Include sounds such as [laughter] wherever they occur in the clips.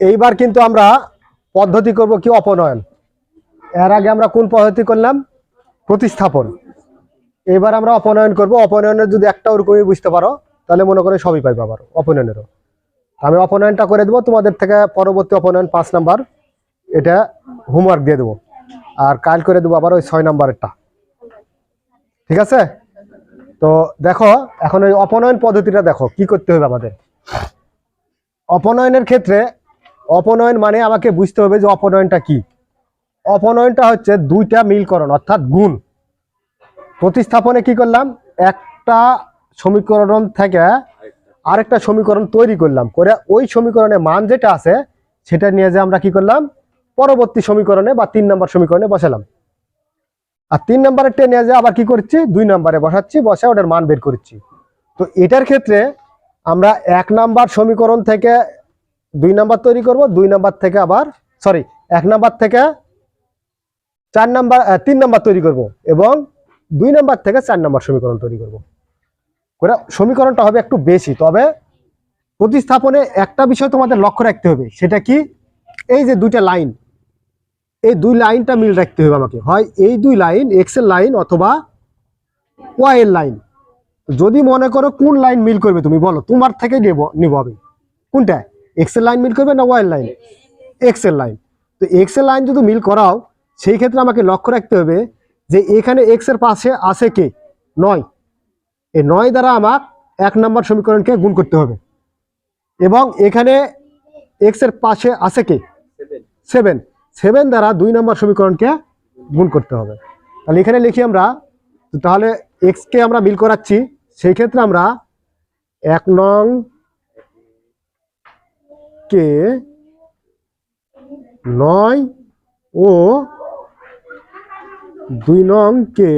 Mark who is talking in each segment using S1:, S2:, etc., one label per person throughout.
S1: এইবার কিন্তু আমরা পদ্ধতি করব কি অপনয়ন। এর আগে আমরা কোন পদ্ধতি করলাম? প্রতিস্থাপন। এবার আমরা অপনয়ন করব। অপনয়নের যদি একটা ওরকমই বুঝতে পারো, তাহলে মনে করে সবই পাইবো আবার, অপনয়নেরও। আমি অপনয়নটা করে দেবো। তোমাদের থেকে পরবর্তী অপনয়ন পাঁচ নাম্বার। এটা হোমওয়ার্ক দিয়ে দেবো। আর কাল করে দেবো আবার ওই ছয় নাম্বারেরটা। ঠিক আছে? তো দেখো, এখন ওই অপনয়ন পদ্ধতিটা দেখো, কি করতে হবে আমাদের। অপনয়নের ক্ষেত্রে অপনয়ন মানে আমাকে বুঝতে হবে যে অপনয়নটা কি। অপনয়নটা হচ্ছে দুইটা মিলকরণ, অর্থাৎ গুণ। প্রতিস্থাপনে কি করলাম? একটা সমীকরণ থেকে আরেকটা সমীকরণ তৈরি করলাম করে ওই সমীকরণে মান যেটা আছে, সেটা নিয়ে যে আমরা কি করলাম? পরবর্তী সমীকরণে বা তিন নম্বর সমীকরণে বসালাম। আর তিন নম্বরের টেনে যে আবার কি করছি? দুই নম্বরে বসাচ্ছি, বসে ওটার মান বের করছি। তো এটার ক্ষেত্রে আমরা এক নাম্বার সমীকরণ থেকে দুই নাম্বার তৈরি করব, দুই নাম্বার থেকে আবার সরি এক নাম্বার থেকে চার নাম্বার তিন নাম্বার তৈরি করব এবং দুই নাম্বার থেকে চার নাম্বার সমীকরণ তৈরি করব। করে সমীকরণটা হবে একটু বেশি, তবে প্রতিস্থাপনে একটা বিষয় তোমাদের লক্ষ্য রাখতে হবে, সেটা কি? এই যে দুইটা লাইন, এই দুই লাইনটা মিল রাখতে হবে আমাকে। হয় এই দুই লাইন, এক্সের লাইন অথবা ওয়াই এর লাইন। যদি মনে করো কোন লাইন মিল করবে তুমি বলো তোমার থেকে নেব নিব আমি। কোনটা? এক্সের লাইন মিল করবে না ওয়াই এর লাইন? এক্সের লাইন। তো এক্সের লাইন যদি মিল করাও সেই ক্ষেত্রে আমাকে লক্ষ্য রাখতে হবে যে এখানে এক্সের পাশে আছে কে? নয়। এই নয় দ্বারা আমার এক নম্বর সমীকরণকে গুণ করতে হবে। এবং এখানে এক্সের পাশে আছে কে? সেভেন সেভেন দ্বারা দুই নম্বর সমীকরণকে গুণ করতে হবে। তাহলে এখানে লিখি আমরা তাহলে এক্স কে আমরা মিল করাচ্ছি। সেই ক্ষেত্রে আমরা এক নং কে নয় ও দুই নং কে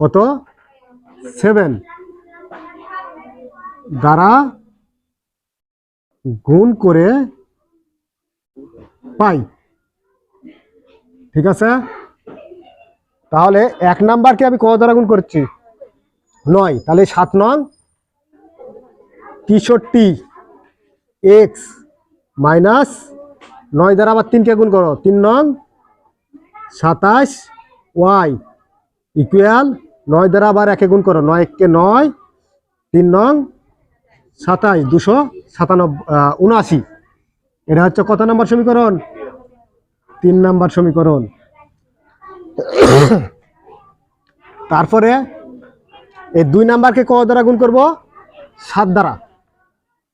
S1: কত? সেভেন দ্বারা গুণ করে পাই। ঠিক আছে? তাহলে এক নাম্বারকে আমি কত দ্বারা গুণ করছি? নয়, তাহলে সাত নং। তেষট্টি এক্স মাইনাস নয় দ্বারা আবার তিনকে গুণ করো, তিন নং। সাতাশ ওয়াই ইকুয়াল নয় দ্বারা আবার একে গুণ করো, নয় এককে নয়, তিন নং। সাতাশ দুশো সাতানব্বই উনআশি। এটা হচ্ছে কত নম্বর সমীকরণ? তিন নাম্বার সমীকরণ। [coughs] তারপরে এই দুই নাম্বারকে কত দ্বারা গুণ করব? সাত দ্বারা।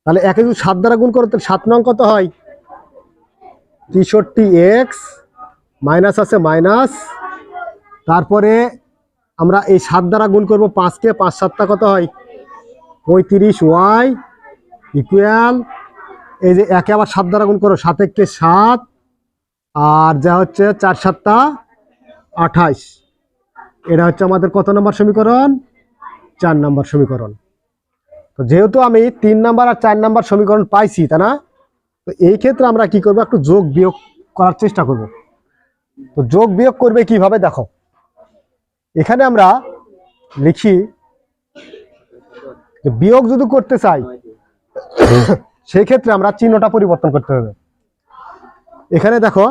S1: তাহলে একে যদি সাত দ্বারা গুণ করো, তাহলে সাত নং কত হয়? তেষট্টি এক্স মাইনাস আছে মাইনাস। তারপরে আমরা এই সাত দ্বারা গুণ করব পাঁচকে, পাঁচ সাতটা কত হয়? পঁয়ত্রিশ ওয়াই ইকুয়াল এই যে একে আবার সাত দ্বারা গুণ করো, সাত এককে সাত। আর যা হচ্ছে চার সাতটা আঠাইশ। এটা হচ্ছে আমাদের কত নম্বর সমীকরণ? চার নাম্বার সমীকরণ। তো যেহেতু আমি তিন নাম্বার আর চার নাম্বার সমীকরণ পাইছি তা না? তো এই ক্ষেত্রে আমরা কি করব? একটু যোগ বিয়োগ করার চেষ্টা করব। তো যোগ বিয়োগ করবে কীভাবে? দেখো। এখানে আমরা লিখি বিয়োগ যদি করতে চাই সেই ক্ষেত্রে আমরা চিহ্নটা পরিবর্তন করতে হবে। এখানে দেখো,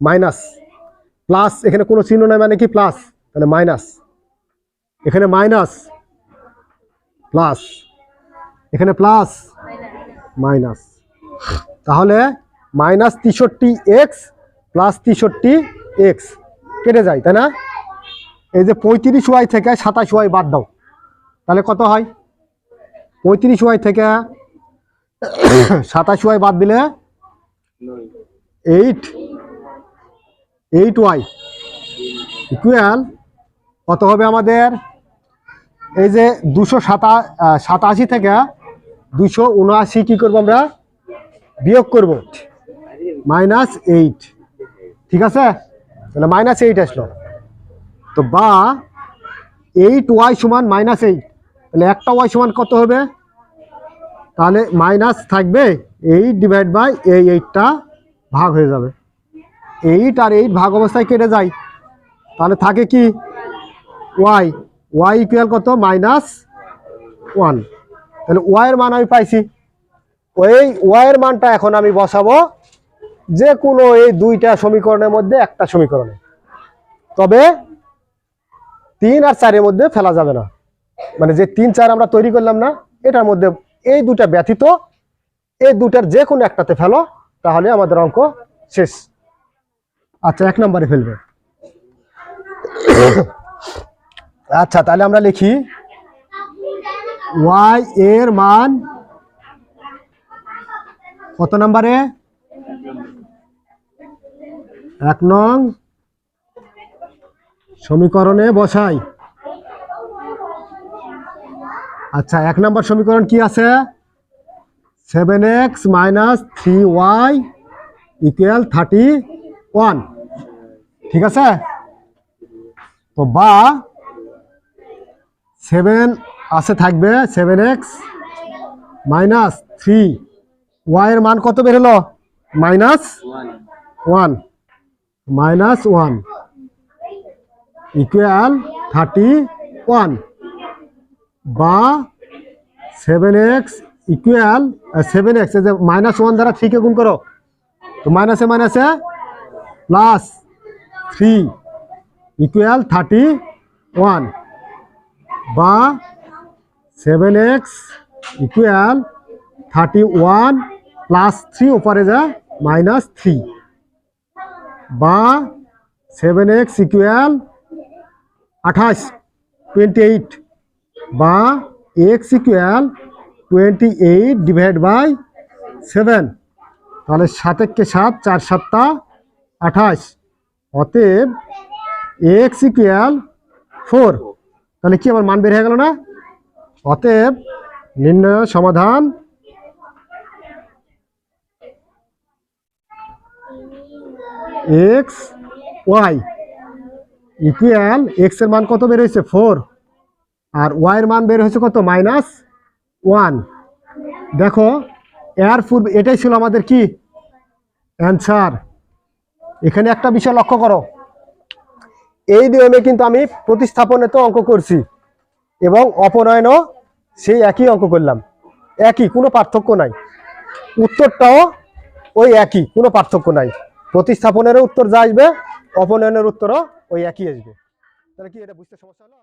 S1: মাইনাস। প্লাস, এখানে কোনো চিহ্ন নাই মানে কি? প্লাস। তাহলে মাইনাস। এখানে মাইনাস। প্লাস। এখানে প্লাস? মাইনাস। তাহলে মাইনাস তেষট্টি এক্স প্লাস তেষট্টি এক্স। কেটে যায়, তাই না? এই যে পঁয়ত্রিশ ওয়াই থেকে সাতাশ ওয়াই বাদ দাও। তাহলে কত হয়? পঁয়ত্রিশ ওয়াই থেকে সাতাশ ওয়াই বাদ দিলে এইট এইট ওয়াই। ইকুয়াল কত হবে আমাদের? এই যে দুশো সাতা সাতাশি থেকে দুশো উনআশি কী করব আমরা? বিয়োগ করব। Minus eight. ঠিক আছে? তাহলে মাইনাস এইট আসলো। তো বা এইট ওয়াই সমান মাইনাস এইট। তাহলে একটা ওয়াই সমান কত হবে? তাহলে মাইনাস থাকবে এইট ডিভাইড বাই এই এইটটা ভাগ হয়ে যাবে। এইট আর এইট ভাগ অবস্থায় কেটে যায়। তাহলে থাকে কি? ওয়াই। ওয়াই ইকুয়াল কত? মাইনাস ওয়ান তাহলে ওয়াইয়ের মান আমি পাইছি। ওই ওয়াইয়ের মানটা এখন আমি বসাবো যে কোনো এই দুইটা সমীকরণের মধ্যে একটা সমীকরণে। তবে তিন আর চারের মধ্যে ফেলা যাবে না। মানে যে তিন চার আমরা তৈরি করলাম না, এটার মধ্যে এই দুটা ব্যতীত এই দুটার যে কোনো একটাতে ফেলো, তাহলে আমাদের অঙ্ক শেষ। আচ্ছা এক নম্বরে ফেলবে। আচ্ছা তাহলে আমরা লিখি। ওয়াই এর মান কত নম্বরে? এক নং সমীকরণে বসাই। আচ্ছা এক নম্বর সমীকরণ কি আছে? Seven x minus three y equal thirty one ঠিক আছে? তো বা সেভেন আছে, থাকবে সেভেন এক্স মাইনাস থ্রি। ওয়াইয়ের মান কত বেরোলো minus one. Minus one equal thirty one. বা seven x equal seven x যে মাইনাস ওয়ান দ্বারা থ্রিকে গুণ করো। তো মাইনাসে মাইনাসে plus three equal thirty one. বা seven x equal thirty one plus three উপরে যা মাইনাস থ্রি বা সেভেন এক্স ইকুয়াল আঠাশ টোয়েন্টি এইট বা x equal twenty eight divide by seven তাহলে সাতেককে সাত, চার সাতটা, আঠাশ। অতএব এক্স ইকুয়াল ফোর তাহলে কি আমার মান বের হয়ে গেল না? অতএব নির্ণয়, সমাধান। X, Y. ইকুয়াল এক্সের মান কত বের হয়েছে? ফোর। আর ওয়াই এর মান বের হয়েছে কত? Minus one. দেখো, এর পূর্বে, এটাই ছিল আমাদের কি? অ্যান্সার। এখানে একটা বিষয় লক্ষ্য করো। এই নিয়মে কিন্তু আমি প্রতিস্থাপনে তো অঙ্ক করছি এবং অপনয়নও সেই একই অঙ্ক করলাম। একই, কোনো পার্থক্য নাই। উত্তরটাও ওই একই, কোনো পার্থক্য নাই। প্রতিস্থাপনেরও উত্তর যা আসবে, অপনয়নের উত্তরও ওই একই আসবে। তাহলে কি এটা বুঝতে সমস্যা হলো?